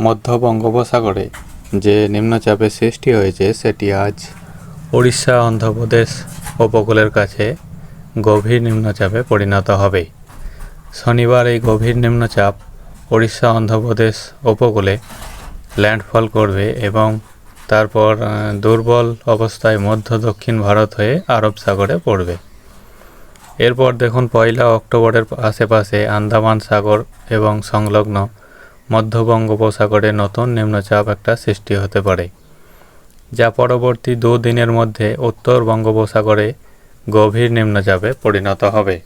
মধ্য বঙ্গোপসাগরে যে নিম্নচাপের সৃষ্টি হয়েছে সেটি আজ উড়িষ্যা অন্ধ্রপ্রদেশ উপকূলের কাছে গভীর নিম্নচাপে পরিণত হবে। শনিবার এই গভীর নিম্নচাপ উড়িষ্যা অন্ধ্রপ্রদেশ, উপকূলে ল্যান্ডফল করবে এবং তারপর দুর্বল অবস্থায় মধ্য দক্ষিণ ভারত হয়ে আরব সাগরে পড়বে। এরপর দেখুন, পয়লা অক্টোবরের আশেপাশে আন্দামান সাগর এবং সংলগ্ন মধ্য বঙ্গোপসাগরে নতুন নিম্নচাপ একটা সৃষ্টি হতে পারে, যা পরবর্তী দুদিনের মধ্যে উত্তর বঙ্গোপসাগরে গভীর নিম্নচাপে পরিণত হবে।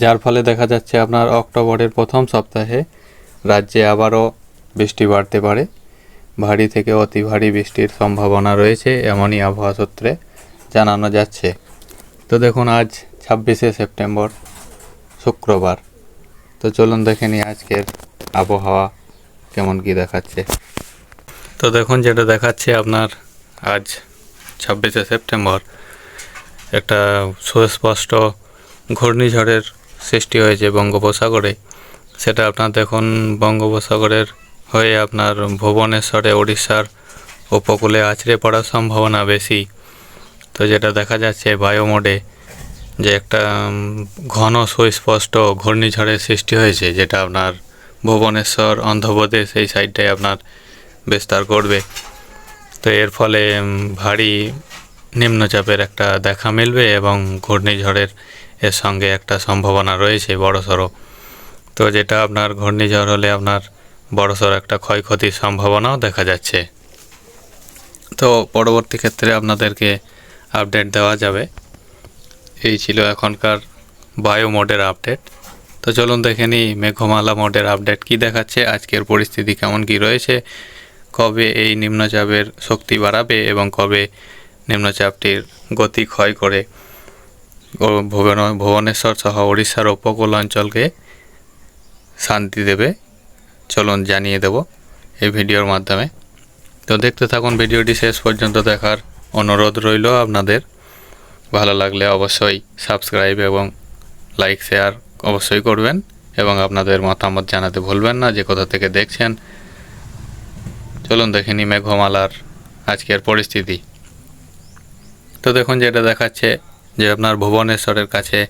যার ফলে দেখা যাচ্ছে আপনার অক্টোবরের প্রথম সপ্তাহে রাজ্যে আবারও বৃষ্টি বাড়তে পারে। ভারী থেকে অতি ভারী বৃষ্টির সম্ভাবনা রয়েছে, এমনই আবহাওয়া সূত্রে জানানো যাচ্ছে। তো দেখুন, আজ ছাব্বিশে সেপ্টেম্বর, শুক্রবার। তো চলুন দেখে নিই আজকের আবহাওয়া কেমন কি দেখাচ্ছে? তো দেখুন, যেটা দেখাচ্ছে আপনার আজ ছাব্বিশে সেপ্টেম্বর, একটা সুস্পষ্ট ঘূর্ণিঝড়ের সৃষ্টি হয়েছে বঙ্গোপসাগরে। সেটা আপনার দেখুন, বঙ্গোপসাগরের হয়ে আপনার ভুবনেশ্বরে উড়িষ্যার উপকূলে আছড়ে পড়ার সম্ভাবনা বেশি। তো যেটা দেখা যাচ্ছে বায়োমোডে যে একটা ঘন সুস্পষ্ট ঘূর্ণিঝড়ের সৃষ্টি হয়েছে, যেটা আপনার ভুবনেশ্বর, অন্ধ্রপ্রদেশ, এই সাইডটায় আপনার বিস্তার করবে। তো এর ফলে ভারী নিম্নচাপের একটা দেখা মিলবে এবং ঘূর্ণিঝড়ের এর সঙ্গে একটা সম্ভাবনা রয়েছে বড়সড়। তো যেটা আপনার ঘূর্ণিঝড় হলে আপনার বড়সড় একটা ক্ষয়ক্ষতির সম্ভাবনাও দেখা যাচ্ছে। তো পরবর্তী ক্ষেত্রে আপনাদেরকে আপডেট দেওয়া যাবে। এই ছিল এখনকার বায়ো মোডের আপডেট তো চলুন দেখে নিই মেঘমালা মোডের আপডেট কি দেখাচ্ছে, আজকের পরিস্থিতি কেমন কি রয়েছে, কবে এই নিম্নচাপের শক্তি বাড়াবে এবং কবে নিম্নচাপটির গতি ক্ষয় করে। ভুবন- ভুবনেশ্বর সহ উড়িষ্যার উপকূল অঞ্চলকে শান্তি দেবে, চলুন জানিয়ে দেব এই ভিডিওর মাধ্যমে। তো দেখতে থাকুন ভিডিওটি শেষ পর্যন্ত দেখার অনুরোধ রইল আপনাদের। ভালো লাগলে অবশ্যই সাবস্ক্রাইব এবং লাইক, শেয়ার অবশ্যই করবেন এবং আপনাদের মতামত জানাতে ভুলবেন না, যে কোথা থেকে দেখছেন। চলুন দেখে নিই মেঘমালার আজকের পরিস্থিতি। তো দেখুন যেটা দেখাচ্ছে যে আপনার ভুবনেশ্বরের কাছে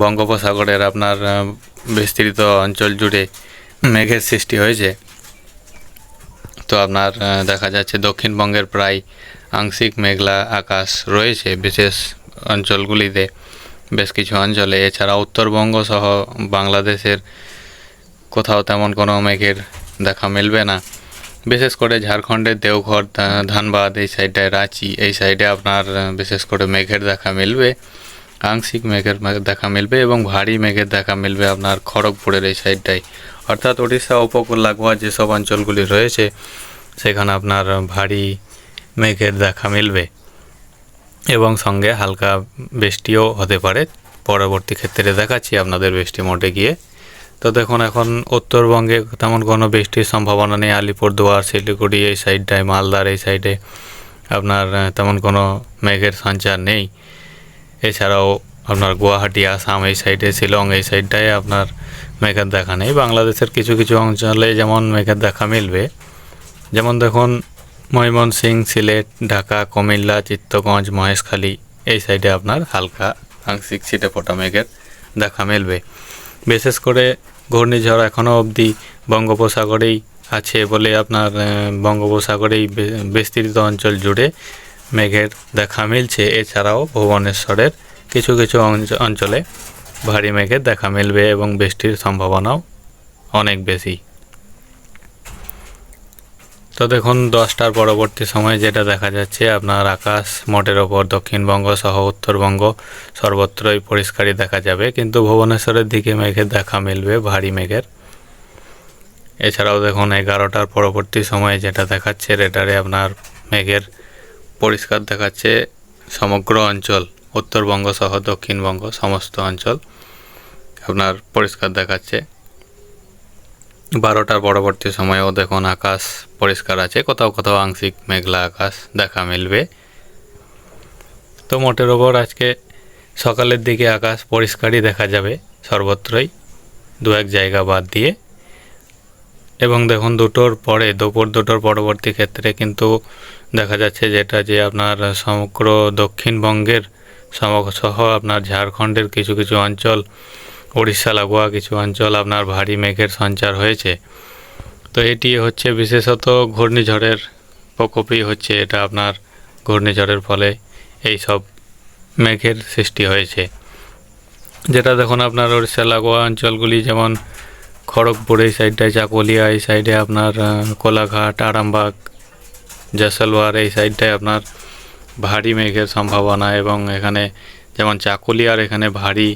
বঙ্গোপসাগরের আপনার বিস্তৃত অঞ্চল জুড়ে মেঘের সৃষ্টি হয়েছে। তো আপনার দেখা যাচ্ছে দক্ষিণবঙ্গের প্রায় আংশিক মেঘলা আকাশ রয়েছে বিশেষ অঞ্চলগুলিতে। বেশ কিছু অঞ্চলে। এছাড়া উত্তরবঙ্গ সহ বাংলাদেশের কোথাও তেমন কোনো মেঘের দেখা মিলবে না। বিশেষ করে ঝাড়খণ্ডের দেওঘর ধানবাদ, এই সাইডটায় রাঁচি, এই সাইডে আপনার বিশেষ করে মেঘের দেখা মিলবে। আংশিক মেঘের দেখা মিলবে এবং ভারী মেঘের দেখা মিলবে আপনার খড়গপুরের এই সাইডটায়। অর্থাৎ ওড়িশা উপকূল লাগোয়া যেসব অঞ্চলগুলি রয়েছে, সেখানে আপনার ভারী মেঘের দেখা মিলবে। এবং সঙ্গে হালকা বৃষ্টিও হতে পারে। পরবর্তী ক্ষেত্রে দেখাচ্ছি আপনাদের বৃষ্টি মোডে গিয়ে। তো দেখুন, এখন উত্তরবঙ্গে তেমন কোনো বৃষ্টির সম্ভাবনা নেই। আলিপুরদুয়ার, শিলিগুড়ি এই সাইডটায় মালদার এই সাইডে আপনার তেমন কোনো মেঘের সঞ্চার নেই। এছাড়াও আপনার গুয়াহাটি, আসাম এই সাইডে, শিলং এই সাইডটায় আপনার মেঘের দেখা নেই। বাংলাদেশের কিছু কিছু অঞ্চলে যেমন মেঘের দেখা মিলবে। যেমন দেখুন ময়মনসিং, সিলেট, ঢাকা, কুমিল্লা, চিত্তগঞ্জ, মহেশখালী, এই সাইডে আপনার হালকা আংশিক ছিটে ফোটা মেঘের দেখা মেলবে। বিশেষ করে ঘূর্ণিঝড় এখনও অবধি বঙ্গোপসাগরেই আছে বলে আপনার বঙ্গোপসাগরেই বিস্তৃত অঞ্চল জুড়ে মেঘের দেখা মিলছে। এছাড়াও ভুবনেশ্বরের কিছু কিছু অঞ্চলে ভারী মেঘের দেখা মিলবে এবং বৃষ্টির সম্ভাবনাও অনেক বেশি। তো দেখুন, দশটার পরবর্তী সময়ে যেটা দেখা যাচ্ছে, আপনার আকাশ মোটের ওপর দক্ষিণবঙ্গ সহ উত্তরবঙ্গ সর্বত্রই পরিষ্কারই দেখা যাবে। কিন্তু ভুবনেশ্বরের দিকে মেঘের দেখা মিলবে, ভারী মেঘের। এছাড়াও দেখুন, এগারোটার পরবর্তী সময়ে যেটা দেখাচ্ছে, রেডারে আপনার মেঘের পরিষ্কার দেখাচ্ছে সমগ্র অঞ্চল, উত্তরবঙ্গ সহ দক্ষিণবঙ্গ সমস্ত অঞ্চল আপনার পরিষ্কার দেখাচ্ছে। বারোটার পরবর্তী সময়েও দেখুন আকাশ পরিষ্কার আছে, কোথাও কোথাও আংশিক মেঘলা আকাশ দেখা মিলবে। তো মোটের ওপর আজকে সকালের দিকে আকাশ পরিষ্কারই দেখা যাবে সর্বত্রই, দু এক জায়গা বাদ দিয়ে। এবং দেখুন দুটোর পরে, দুপুর দুটোর পরবর্তী ক্ষেত্রে কিন্তু দেখা যাচ্ছে যেটা যে আপনার সমগ্র দক্ষিণবঙ্গের সহ আপনার ঝাড়খণ্ডের কিছু কিছু অঞ্চল উড়িষ্যা লাগোয়া কিছু অঞ্চল আপনার ভারী মেঘের সঞ্চার হয়েছে। তো এটি হচ্ছে বিশেষত ঘূর্ণিঝড়ের প্রকোপই হচ্ছে এটা আপনার ঘূর্ণিঝড়ের ফলে এই সব মেঘের সৃষ্টি হয়েছে। যেটা দেখুন আপনার উড়িষ্যা লাগোয়া অঞ্চলগুলি যেমন খড়গপুর এই সাইডটায় চাকুলিয়া এই সাইডে আপনার কোলাঘাট, আরামবাগ, জয়সলওয়ার এই সাইডটায় আপনার ভারী মেঘের সম্ভাবনা এবং এখানে যেমন চাকুলিয়ার এখানে ভারী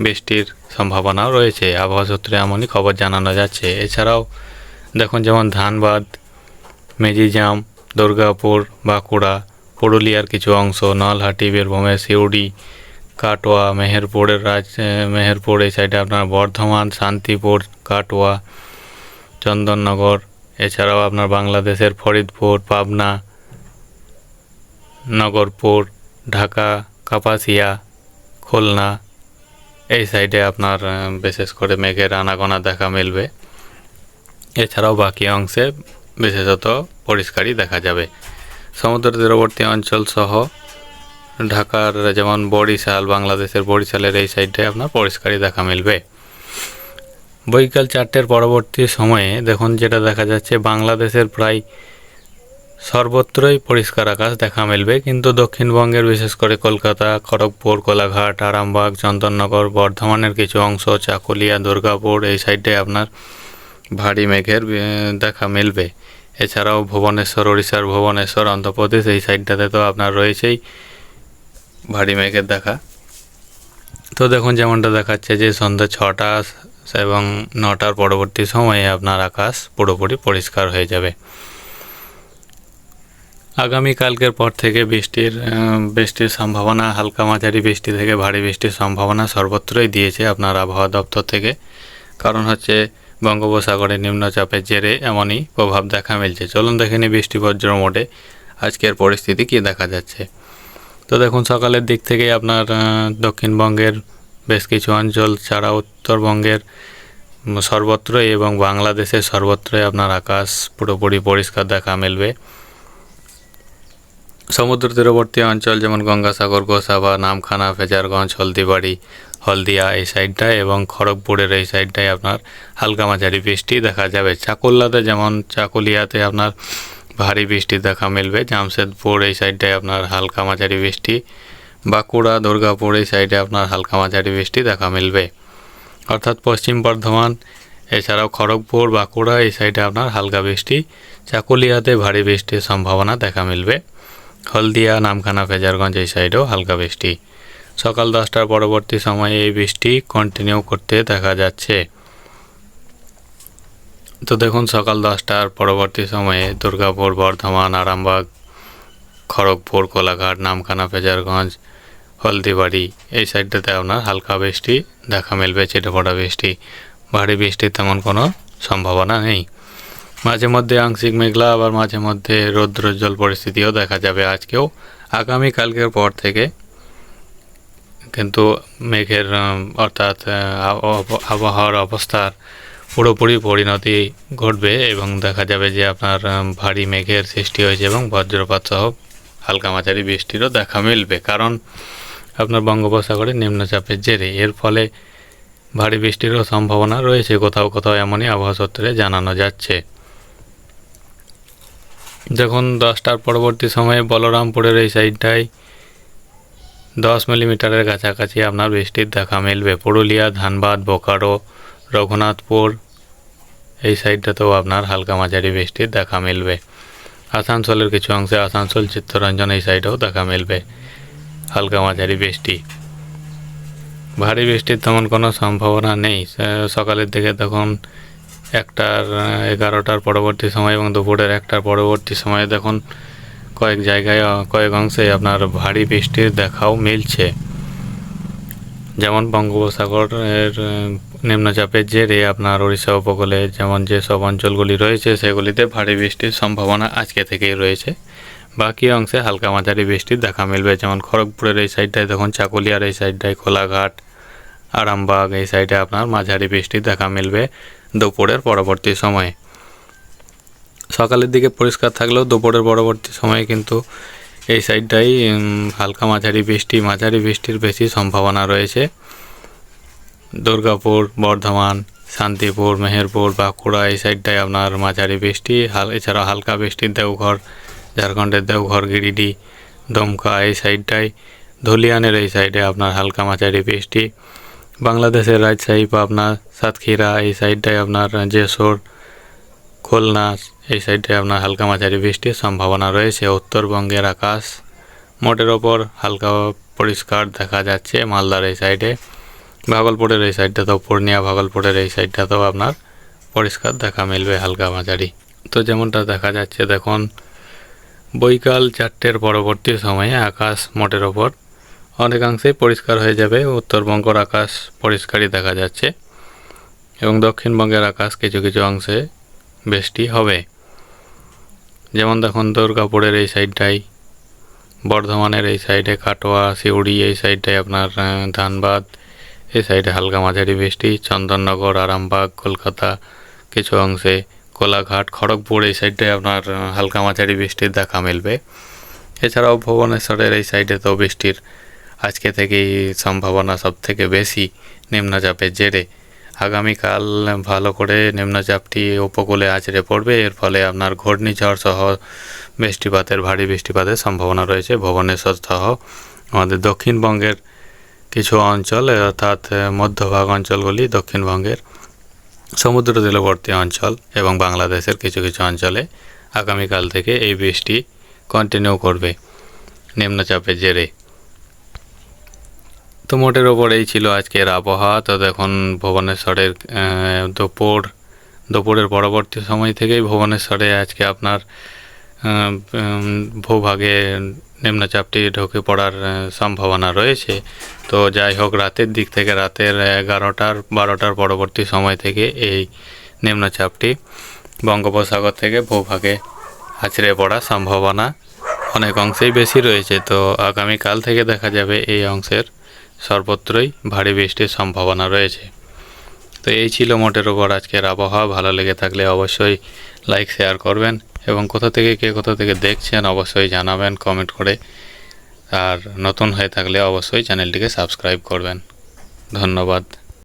বৃষ্টির সম্ভাবনাও রয়েছে। আবহাওয়া সূত্রে এমনই খবর জানানো যাচ্ছে। এছাড়াও দেখুন, যেমন ধানবাদ, মেজিজাম, দুর্গাপুর, বাঁকুড়া, পুরুলিয়ার কিছু অংশ, নলহাটি বীরভূমের সিউড়ি, কাটোয়া, মেহেরপুরের রাজ মেহেরপুর এই সাইডে আপনার বর্ধমান, শান্তিপুর, কাটোয়া, চন্দননগর, এছাড়াও আপনার বাংলাদেশের ফরিদপুর, পাবনা, নগরপুর, ঢাকা, কাপাসিয়া, খুলনা এই সাইডে আপনার বিশেষ করে মেঘের আনাগোনা দেখা মিলবে। এছাড়াও বাকি অংশে বিশেষত পরিষ্কারই দেখা যাবে। সমুদ্র তীরবর্তী অঞ্চল সহ ঢাকার যেমন বরিশাল, বাংলাদেশের বরিশালের এই সাইডে আপনার পরিষ্কারই দেখা মিলবে। বৈকাল চারটের পরবর্তী সময়ে দেখুন যেটা দেখা যাচ্ছে, বাংলাদেশের প্রায় সর্বত্রই পরিষ্কার আকাশ দেখা মিলবে, কিন্তু দক্ষিণবঙ্গের বিশেষ করে কলকাতা, খড়গপুর, কোলাঘাট, আরামবাগ, চন্দননগর, বর্ধমানের কিছু অংশ, চাকুলিয়া, দুর্গাপুর, এই সাইডে আপনার ভারী মেঘের দেখা মিলবে। এছাড়াও ভুবনেশ্বর উড়িষ্যার ভুবনেশ্বর, অন্ধ্রপ্রদেশ, এই সাইডটাতে তো আপনার রয়েছেই ভারী মেঘের দেখা। তো দেখুন যেমনটা দেখাচ্ছে যে সন্ধ্যা ছটা এবং নটার পরবর্তী সময়ে আপনার আকাশ পুরোপুরি পরিষ্কার হয়ে যাবে। আগামী কালকের পর থেকে বৃষ্টির বৃষ্টির সম্ভাবনা, হালকা মাঝারি বৃষ্টি থেকে ভারী বৃষ্টির সম্ভাবনা সর্বত্রই দিয়েছে আপনার আবহাওয়া দপ্তর থেকে। কারণ হচ্ছে বঙ্গোপসাগরে নিম্নচাপের জেরে এমনই প্রভাব দেখা মিলছে। চলুন দেখে নিই বৃষ্টি বজ্র মোডে আজকের পরিস্থিতি কী দেখা যাচ্ছে। তো দেখুন, সকালের দিক থেকেই আপনার দক্ষিণবঙ্গের বেশ কিছু অঞ্চল ছাড়া উত্তরবঙ্গের সর্বত্রই এবং বাংলাদেশের সর্বত্রই আপনার আকাশ পুরোপুরি পরিষ্কার দেখা মিলবে। সমুদ্র তীরবর্তী অঞ্চল যেমন গঙ্গাসাগর, গোসাবা, নামখানা, ফেজারগঞ্জ, হলদিবাড়ি, হলদিয়া এই সাইডটায় এবং খড়গপুরের এই সাইডটায় আপনার হালকা মাঝারি বৃষ্টি দেখা যাবে। চাকুল্লাতে যেমন চাকুলিয়াতে আপনার ভারী বৃষ্টি দেখা মিলবে। জামশেদপুর এই সাইডটায় আপনার হালকা মাঝারি বৃষ্টি। বাঁকুড়া, দুর্গাপুর এই সাইডে আপনার হালকা মাঝারি বৃষ্টি দেখা মিলবে। অর্থাৎ পশ্চিম বর্ধমান, এছাড়াও খড়গপুর, বাঁকুড়া এই সাইডে আপনার হালকা বৃষ্টি। চাকুলিয়াতে ভারী বৃষ্টির সম্ভাবনা দেখা মিলবে। হলদিয়া, নামখানা ফেজারগঞ্জ এই সাইডেও হালকা বৃষ্টি। সকাল দশটার পরবর্তী সময়ে এই বৃষ্টি কন্টিনিউ করতে দেখা যাচ্ছে। তো দেখুন, সকাল দশটার পরবর্তী সময়ে দুর্গাপুর, বর্ধমান, আরামবাগ, খড়গপুর, কোলাঘাট, নামখানা ফেজারগঞ্জ হলদিবাড়ি এই সাইডটাতে আপনার হালকা বৃষ্টি দেখা মিলবে ছেটে বৃষ্টি। ভারী বৃষ্টির তেমন কোনো সম্ভাবনা নেই। মাঝে মধ্যে আংশিক মেঘলা, আবার মাঝে মধ্যে রৌদ্রোজ্জ্বল পরিস্থিতিও দেখা যাবে আজকেও। আগামী কালকের পর থেকে কিন্তু মেঘের অর্থাৎ আবহাওয়ার অবস্থার পুরোপুরি পরিণতি ঘটবে এবং দেখা যাবে যে আপনার ভারী মেঘের সৃষ্টি হয়েছে এবং বজ্রপাত সহ হালকা মাঝারি বৃষ্টিরও দেখা মিলবে। কারণ আপনার বঙ্গোপসাগরে নিম্নচাপের জেরে এর ফলে ভারী বৃষ্টিরও সম্ভাবনা রয়েছে। কোথাও কোথাও এমনই আবহাওয়া সূত্রে জানানো যাচ্ছে। যখন দশটার পরবর্তী সময়ে বলরামপুরের এই সাইডটায় দশ মিলিমিটারের কাছাকাছি আপনার বৃষ্টির দেখা মিলবে। পুরুলিয়া, ধানবাদ, বোকারো, রঘুনাথপুর, এই সাইডটাতেও আপনার হালকা মাঝারি বৃষ্টির দেখা মিলবে। আসানসোলের কিছু অংশে আসানসোল, চিত্তরঞ্জন এই সাইডেও দেখা মিলবে, হালকা মাঝারি বৃষ্টি। ভারী বৃষ্টির তেমন কোনো সম্ভাবনা নেই। সকালের দিকে তখন একটার এগারোটার পরবর্তী সময় এবং দুপুরের একটার পরবর্তী সময়ে দেখুন কয়েক জায়গায় কয়েক অংশে আপনার ভারী বৃষ্টির দেখাও মিলছে। যেমন বঙ্গোপসাগরের নিম্নচাপের জেরে আপনার উড়িষ্যা উপকূলে যেমন যেসব অঞ্চলগুলি রয়েছে সেগুলিতে ভারী বৃষ্টির সম্ভাবনা আজকে থেকেই রয়েছে। বাকি অংশে হালকা মাঝারি বৃষ্টির দেখা মিলবে, যেমন খড়গপুরের এই সাইডটায় দেখুন, চাকুলিয়ার এই সাইডটায় কোলাঘাট আরামবাগ, এই সাইডে আপনার মাঝারি বৃষ্টির দেখা মিলবে দুপুরের পরবর্তী সময়ে। সকালের দিকে পরিষ্কার থাকলেও দুপুরের পরবর্তী সময়ে কিন্তু এই সাইডটাই হালকা মাঝারি বৃষ্টি, মাঝারি বৃষ্টির বেশি সম্ভাবনা রয়েছে। দুর্গাপুর, বর্ধমান, শান্তিপুর, মেহেরপুর, বাঁকুড়া, এই সাইডটায় আপনার মাঝারি বৃষ্টি, হাল, এছাড়া হালকা বৃষ্টির দেওঘর, ঝাড়খণ্ডের দেওঘর, গিরিডি, দমকা, এই সাইডটাই ধুলিয়ানের এই সাইডে আপনার হালকা মাঝারি বৃষ্টি। বাংলাদেশের রাজশাহী, পাবনা, সাতক্ষীরা, এই সাইডটায় আপনার জেসোর খুলনা, এই সাইডে আপনার হালকা মাঝারি বৃষ্টির সম্ভাবনা রয়েছে। উত্তরবঙ্গের আকাশ মোটের ওপর হালকা পরিষ্কার দেখা যাচ্ছে মালদার এই সাইডে। ভাগলপুরের এই সাইডটাতেও পূর্ণিয়া, ভাগলপুরের এই সাইডটাতেও আপনার পরিষ্কার দেখা মিলবে হালকা মাঝারি। তো যেমনটা দেখা যাচ্ছে, দেখুন, বৈকাল চারটের পরবর্তী সময়ে আকাশ মোটের ওপর অনেকাংশেই পরিষ্কার হয়ে যাবে। উত্তরবঙ্গের আকাশ পরিষ্কারই দেখা যাচ্ছে এবং দক্ষিণবঙ্গের আকাশ কিছু কিছু অংশে বৃষ্টি হবে। যেমন দেখুন, দুর্গাপুরের এই সাইডটাই, বর্ধমানের এই সাইডে কাটোয়া, সিউড়ি, এই সাইডটায় আপনার ধানবাদ, এই সাইডে হালকা মাঝারি বৃষ্টি, চন্দননগর, আরামবাগ, কলকাতা কিছু অংশে, কোলাঘাট, খড়গপুর এই সাইডটায় আপনার হালকা মাঝারি বৃষ্টির দেখা মিলবে। এছাড়াও ভুবনেশ্বরের এই সাইডে তো বৃষ্টির আজকে থেকেই সম্ভাবনা সব থেকে বেশি নিম্নচাপের জেরে। আগামীকাল ভালো করে নিম্নচাপটি উপকূলে আছড়ে পড়বে, এর ফলে আপনার ঘূর্ণিঝড় সহ বৃষ্টিপাতের, ভারী বৃষ্টিপাতের সম্ভাবনা রয়েছে। ভুবনেশ্বর সহ আমাদের দক্ষিণবঙ্গের কিছু অঞ্চল, অর্থাৎ মধ্যভাগ অঞ্চলগুলি দক্ষিণবঙ্গের সমুদ্র তীরবর্তী অঞ্চল এবং বাংলাদেশের কিছু কিছু অঞ্চলে আগামীকাল থেকে এই বৃষ্টি কন্টিনিউ করবে নিম্নচাপের জেরে। তো মোটের ওপর এই ছিল আজকের আবহাওয়া। তো দেখুন, ভুবনেশ্বরের দুপুর, দুপুরের পরবর্তী সময় থেকেই ভুবনেশ্বরে আজকে আপনার ভূভাগে নিম্নচাপটি ঢুকে পড়ার সম্ভাবনা রয়েছে। তো যাই হোক, রাতের দিক থেকে রাতের এগারোটার, বারোটার পরবর্তী সময় থেকে এই নিম্নচাপটি বঙ্গোপসাগর থেকে ভূভাগে আছড়ে পড়ার সম্ভাবনা অনেক অংশেই বেশি রয়েছে। তো আগামীকাল থেকে দেখা যাবে এই অংশের সর্বত্রই ভারী বৃষ্টির সম্ভাবনা রয়েছে। তো এই ছিল মোটের ওপর আজকের আবহাওয়া। ভালো লেগে থাকলে অবশ্যই লাইক শেয়ার করবেন এবং কোথা থেকে কে কোথা থেকে দেখছেন অবশ্যই জানাবেন কমেন্ট করে। আর নতুন হয়ে থাকলে অবশ্যই চ্যানেলটিকে সাবস্ক্রাইব করবেন। ধন্যবাদ।